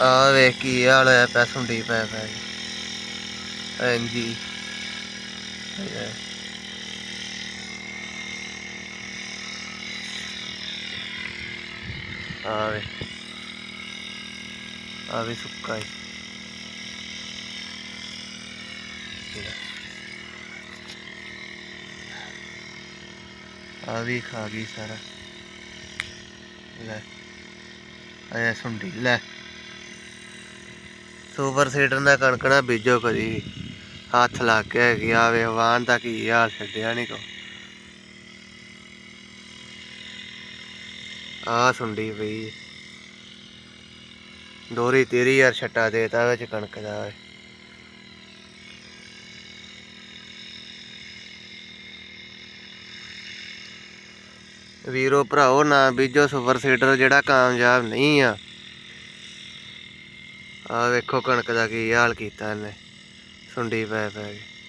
ਆ ਵੇਖ ਕੀ ਹਾਲ ਹੋਇਆ ਪੈ ਸੁੰਡੀ ਪੈ ਪੈ ਹਾਂਜੀ। ਆ ਵੇ। ਆ ਵੀ ਸੁੱਕਾ ਹੈ ਆ ਵੀ ਖਾ ਗਈ ਸਾਰਾ। ਲੈ। ਆਇਆ ਸੁੰਡੀ, ਲੈ। ਸੁਪਰ ਸੀਡਰ ਦਾ ਕਣਕਣਾ ਬੀਜੋ ਕਦੀ। ਹੱਥ ਲੱਗ ਕੇ ਹੈਗੀ ਆਵੇ ਵਾਹਨ ਦਾ ਕੀ ਹਾਲ ਛੱਡਿਆ ਨਹੀਂ ਕੋ। ਆ ਸੁੰਡੀ ਪਈ ਦੋਰੀ ਤੇਰੀ ਯਾਰ ਛੱਟਾ ਦੇਤਾ ਵਿੱਚ ਕਣਕ ਦਾ ਓਏ। ਵੀਰੋ ਭਰਾਓ, ਨਾ ਬੀਜੋ ਸੁਪਰ ਸੀਡਰ ਜਿਹੜਾ ਕਾਮਯਾਬ ਨਹੀਂ ਆ। ਆ ਵੇਖੋ ਕਣਕ ਦਾ ਕੀ ਹਾਲ ਕੀਤਾ ਇਹਨੇ। ਸੁੰਡੀ ਪੈ ਪੈ ਕੇ।